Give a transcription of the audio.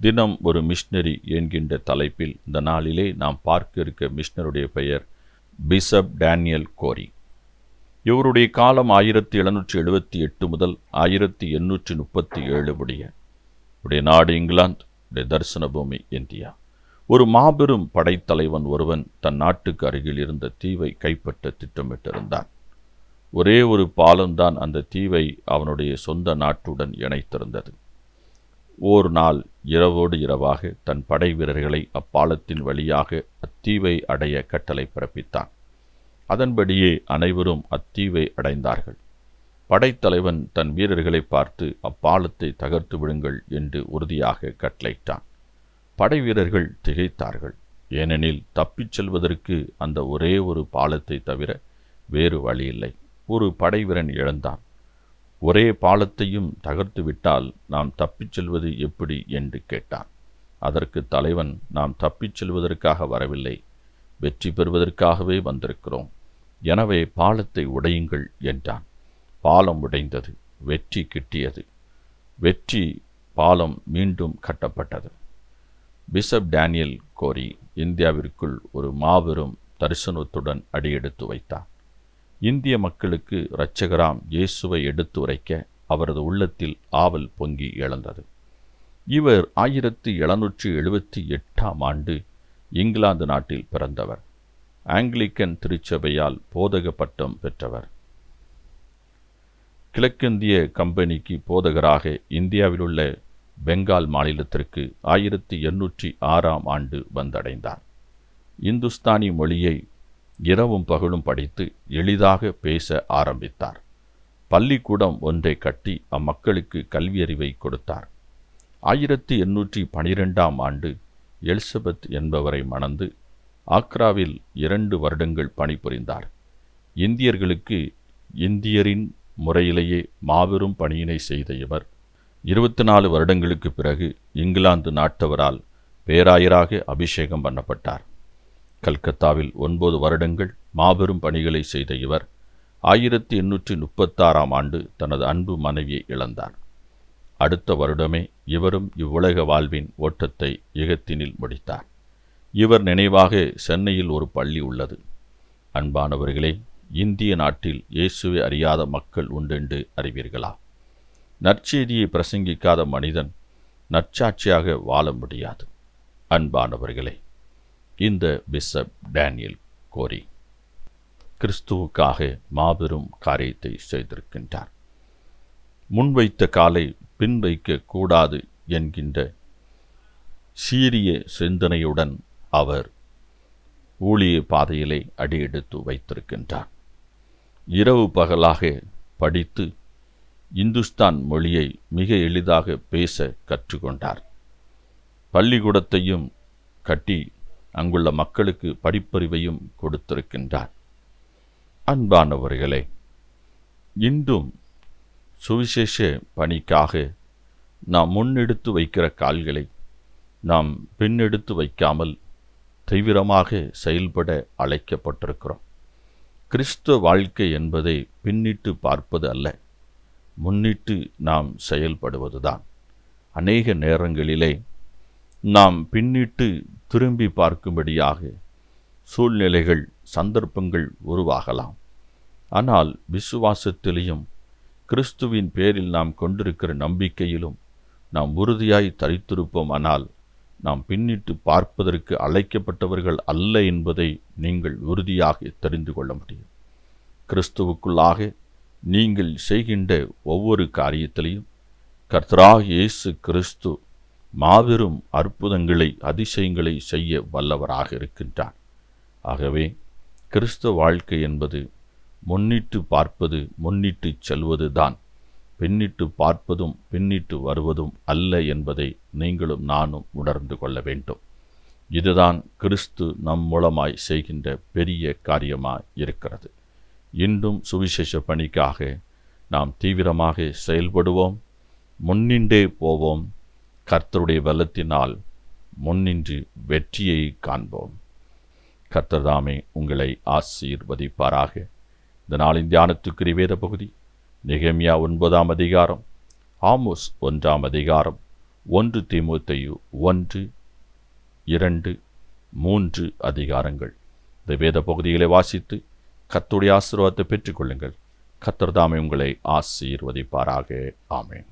தினம் ஒரு மிஷினரி என்கின்ற தலைப்பில் இந்த நாளிலே நாம் பார்க்க இருக்க மிஷினருடைய பெயர் பிசப் டேனியல் கோரி. இவருடைய காலம் ஆயிரத்தி எழுநூற்றி எழுபத்தி எட்டு முதல் ஆயிரத்தி எண்ணூற்றி முப்பத்தி ஏழு முடிய உடைய நாடு இங்கிலாந்து உடைய தரிசன பூமி இந்தியா. ஒரு மாபெரும் படைத்தலைவன் ஒருவன் தன் நாட்டுக்கு அருகில் இருந்த தீவை கைப்பற்ற திட்டமிட்டிருந்தான். ஒரே ஒரு பாலம்தான் அந்த தீவை அவனுடைய சொந்த நாட்டுடன் இணைத்திருந்தது. ஓர் நாள் இரவோடு இரவாக தன் படை வீரர்களை அப்பாலத்தின் வழியாக அத்தீவை அடைய கட்டளை பிறப்பித்தான். அதன்படியே அனைவரும் அத்தீவை அடைந்தார்கள். படைத்தலைவன் தன் வீரர்களை பார்த்து அப்பாலத்தை தகர்த்து விடுங்கள் என்று உறுதியாக கட்டளையிட்டான். படை வீரர்கள் திகைத்தார்கள். ஏனெனில் தப்பிச் செல்வதற்கு அந்த ஒரே ஒரு பாலத்தை தவிர வேறு வழியில்லை. ஒரு படைவீரன் இழந்தான் ஒரே பாலத்தையும் தகர்த்து விட்டால் நாம் தப்பிச் செல்வது எப்படி? என்று கேட்டான். அதற்கு தலைவன் நாம் தப்பிச் செல்வதற்காக வரவில்லை. வெற்றி பெறுவதற்காகவே வந்திருக்கிறோம். எனவே பாலத்தை உடையுங்கள் என்றான். பாலம் உடைந்தது. வெற்றி கிட்டியது. வெற்றி பாலம் மீண்டும் கட்டப்பட்டது. பிஷப் டேனியல் கோரி இந்தியாவிற்குள் ஒரு மாபெரும் தரிசனத்துடன் அடியெடுத்து வைத்தார் இந்திய மக்களுக்கு இரட்சகராம் இயேசுவை எடுத்து உரைக்க அவரது உள்ளத்தில் ஆவல் பொங்கி எழுந்தது. இவர் ஆயிரத்தி எழுநூற்றி எழுபத்தி எட்டாம் ஆண்டு இங்கிலாந்து நாட்டில் பிறந்தவர். ஆங்கிலிக்கன் திருச்சபையால் போதக பட்டம் பெற்றவர். கிழக்கிந்திய கம்பெனிக்கு போதகராக இந்தியாவிலுள்ள பெங்கால் மாநிலத்திற்கு ஆயிரத்தி எண்ணூற்றி ஆறாம் ஆண்டு வந்தடைந்தார். இந்துஸ்தானி மொழியை இரவும் பகலும் படித்து எளிதாக பேச ஆரம்பித்தார். பள்ளிக்கூடம் ஒன்றை கட்டி அம்மக்களுக்கு கல்வியறிவை கொடுத்தார். ஆயிரத்தி எண்ணூற்றி பனிரெண்டாம் ஆண்டு எலிசபெத் என்பவரை மணந்து ஆக்ராவில் இரண்டு வருடங்கள் பணிபுரிந்தார். இந்தியர்களுக்கு இந்தியரின் முறையிலேயே மாபெரும் பணியினை செய்த இவர் இருபத்தி நாலு வருடங்களுக்கு பிறகு இங்கிலாந்து நாட்டவரால் பேராயராக அபிஷேகம் பண்ணப்பட்டார். கல்கத்தாவில் ஒன்பது வருடங்கள் மாபெரும் பணிகளை செய்த இவர் ஆயிரத்தி எண்ணூற்றி முப்பத்தாறாம் ஆண்டு தனது அன்பு மனைவியை இழந்தார். அடுத்த வருடமே இவரும் இவ்வுலக வாழ்வின் ஓட்டத்தை இகத்தினில் முடித்தார். இவர் நினைவாக சென்னையில் ஒரு பள்ளி உள்ளது. அன்பானவர்களே இந்திய நாட்டில் இயேசுவை அறியாத மக்கள் உண்டென்று அறிவீர்களா? நற்செய்தியை பிரசங்கிக்காத மனிதன் நற்சாட்சியாக வாழ முடியாது. அன்பானவர்களே இந்த பிஷப் டேனியல் கோரி. கிறிஸ்துவுக்காக மாபெரும் காரியத்தை செய்திருக்கின்றார். முன்வைத்த காலை பின் வைக்கக்கூடாது என்கின்ற சீரிய சிந்தனையுடன் அவர் ஊழிய பாதையிலே அடியெடுத்து வைத்திருக்கின்றார். இரவு பகலாக படித்து இந்துஸ்தான் மொழியை மிக எளிதாக பேச கற்றுக்கொண்டார். பள்ளிக்கூடத்தையும் கட்டி அங்குள்ள மக்களுக்கு படிப்பறிவையும் கொடுத்திருக்கின்றார். அன்பானவர்களே இன்றும் சுவிசேஷ பணிக்காக நாம் முன்னெடுத்து வைக்கிற கால்களை நாம் பின்னெடுத்து வைக்காமல் தீவிரமாக செயல்பட அழைக்கப்பட்டிருக்கிறோம். கிறிஸ்துவ வாழ்க்கை என்பதை பின்னிட்டு பார்ப்பது அல்ல முன்னிட்டு நாம் செயல்படுவதுதான். அநேக நேரங்களிலே நாம் பின்னிட்டு திரும்பி பார்க்கும்படியாக சூழ்நிலைகள் சந்தர்ப்பங்கள் உருவாகலாம். ஆனால் விசுவாசத்திலையும் கிறிஸ்துவின் பேரில் நாம் கொண்டிருக்கிற நம்பிக்கையிலும் நாம் உறுதியாய் தரித்திருப்போமானால் நாம் பின்னிட்டு பார்ப்பதற்கு அழைக்கப்பட்டவர்கள் அல்ல என்பதை நீங்கள் உறுதியாக தெரிந்து கொள்ள முடியும். கிறிஸ்துவுக்குள்ளாக நீங்கள் செய்கின்ற ஒவ்வொரு காரியத்திலையும் கர்த்தராக இயேசு கிறிஸ்து மாபெரும் அற்புதங்களை அதிசயங்களை செய்ய வல்லவராக இருக்கின்றார் ஆகவே கிறிஸ்துவ வாழ்க்கை என்பது முன்னிட்டு பார்ப்பது முன்னிட்டு செல்வது தான். பின்னிட்டு பார்ப்பதும் பின்னிட்டு வருவதும் அல்ல என்பதை நீங்களும் நானும் உணர்ந்து கொள்ள வேண்டும். இதுதான் கிறிஸ்து நம் மூலமாய் செய்கின்ற பெரிய காரியமாய் இருக்கிறது. இன்றும் சுவிசேஷ பணிக்காக நாம் தீவிரமாக செயல்படுவோம் முன்னின்றே போவோம் கர்த்தருடைய பலத்தினால் முன்னின்று வெற்றியை காண்போம். கர்த்தர்தாமே உங்களை ஆசீர்வதிப்பாராக. இந்த நாளின் தியானத்துக்குரிய வேத பகுதி நிகமியா ஒன்பதாம் அதிகாரம் ஆமோஸ் ஒன்றாம் அதிகாரம் ஒன்று திமுத்தையு ஒன்று இரண்டு மூன்று அதிகாரங்கள். இந்த வேத பகுதிகளை வாசித்து கத்துடைய ஆசீர்வாதத்தை பெற்றுக்கொள்ளுங்கள். கத்தர்தாமே உங்களை ஆசீர்வதிப்பாராக. ஆமேன்.